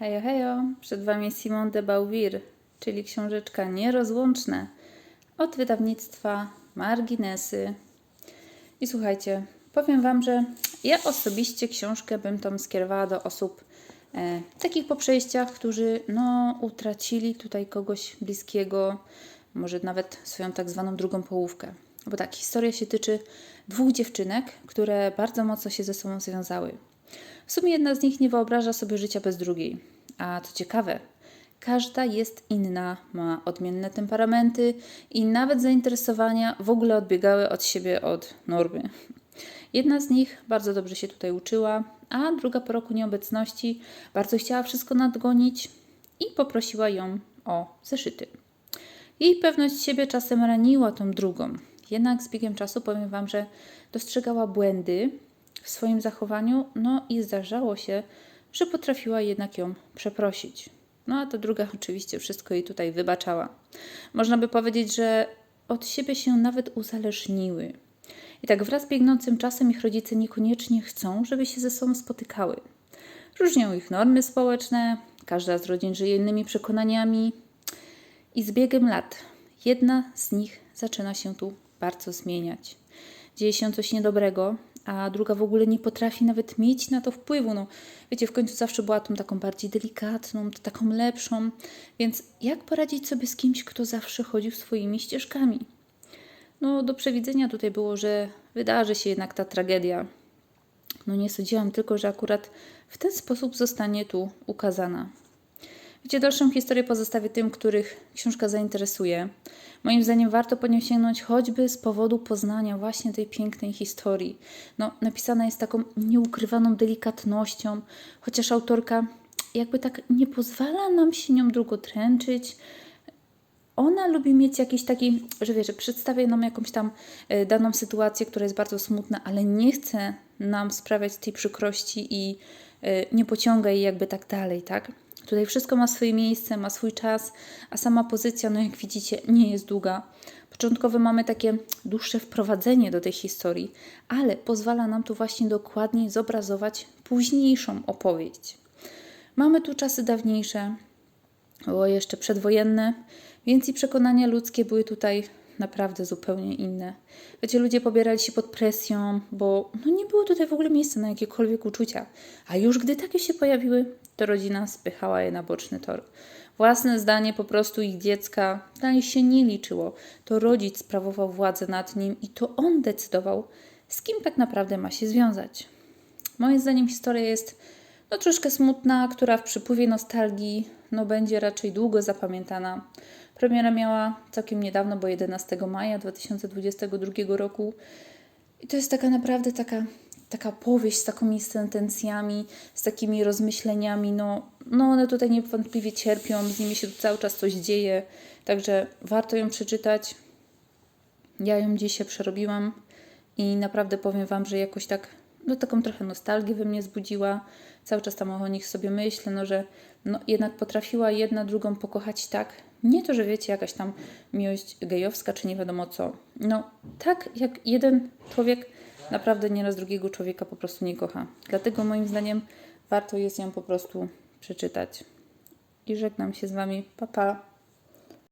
Hejo, hejo, przed Wami Simon de Beauvoir, czyli książeczka Nierozłączne od wydawnictwa Marginesy. I słuchajcie, powiem Wam, że ja osobiście książkę bym tą skierowała do osób e, takich po przejściach, którzy no, utracili tutaj kogoś bliskiego, może nawet swoją tak zwaną drugą połówkę. Bo tak, historia się tyczy dwóch dziewczynek, które bardzo mocno się ze sobą związały. W sumie jedna z nich nie wyobraża sobie życia bez drugiej. A co ciekawe, każda jest inna, ma odmienne temperamenty i nawet zainteresowania w ogóle odbiegały od siebie od normy. Jedna z nich bardzo dobrze się tutaj uczyła, a druga po roku nieobecności bardzo chciała wszystko nadgonić i poprosiła ją o zeszyty. Jej pewność siebie czasem raniła tą drugą. Jednak z biegiem czasu powiem Wam, że dostrzegała błędy w swoim zachowaniu, no i zdarzało się, że potrafiła jednak ją przeprosić. No a ta druga oczywiście wszystko jej tutaj wybaczała. Można by powiedzieć, że od siebie się nawet uzależniły. I tak wraz z biegnącym czasem ich rodzice niekoniecznie chcą, żeby się ze sobą spotykały. Różnią ich normy społeczne, każda z rodzin żyje innymi przekonaniami, i z biegiem lat jedna z nich zaczyna się tu bardzo zmieniać. Dzieje się coś niedobrego, a druga w ogóle nie potrafi nawet mieć na to wpływu. No, wiecie, w końcu zawsze była tą taką bardziej delikatną, taką lepszą. Więc jak poradzić sobie z kimś, kto zawsze chodził swoimi ścieżkami? No, do przewidzenia tutaj było, że wydarzy się jednak ta tragedia. No, nie sądziłam tylko, że akurat w ten sposób zostanie tu ukazana. Wiecie, dalszą historię pozostawię tym, których książka zainteresuje. Moim zdaniem warto po nią sięgnąć choćby z powodu poznania właśnie tej pięknej historii. No, napisana jest taką nieukrywaną delikatnością, chociaż autorka jakby tak nie pozwala nam się nią długo tręczyć. Ona lubi mieć jakiś taki, że wie, że przedstawia nam jakąś tam e, daną sytuację, która jest bardzo smutna, ale nie chce nam sprawiać tej przykrości i e, nie pociąga jej jakby tak dalej, tak? Tutaj wszystko ma swoje miejsce, ma swój czas, a sama pozycja, no jak widzicie, nie jest długa. Początkowo mamy takie dłuższe wprowadzenie do tej historii, ale pozwala nam tu właśnie dokładniej zobrazować późniejszą opowieść. Mamy tu czasy dawniejsze, było jeszcze przedwojenne, więc i przekonania ludzkie były tutaj naprawdę zupełnie inne. Wiecie, ludzie pobierali się pod presją, bo no nie było tutaj w ogóle miejsca na jakiekolwiek uczucia. A już gdy takie się pojawiły, to rodzina spychała je na boczny tor. Własne zdanie po prostu ich dziecka dalej się nie liczyło. To rodzic sprawował władzę nad nim i to on decydował, z kim tak naprawdę ma się związać. Moim zdaniem historia jest no troszkę smutna, która w przypływie nostalgii no będzie raczej długo zapamiętana. Premiera miała całkiem niedawno, bo 11 maja 2022 roku. I to jest taka naprawdę taka, taka powieść z takimi sentencjami, z takimi rozmyśleniami. No, no one tutaj niewątpliwie cierpią, z nimi się cały czas coś dzieje. Także warto ją przeczytać. Ja ją dzisiaj przerobiłam i naprawdę powiem Wam, że jakoś tak, no taką trochę nostalgię we mnie zbudziła. Cały czas tam o nich sobie myślę, no że no jednak potrafiła jedna drugą pokochać tak, nie to, że wiecie, jakaś tam miłość gejowska, czy nie wiadomo co. No, tak jak jeden człowiek naprawdę nieraz drugiego człowieka po prostu nie kocha. Dlatego moim zdaniem warto jest ją po prostu przeczytać. I żegnam się z Wami. Pa, pa.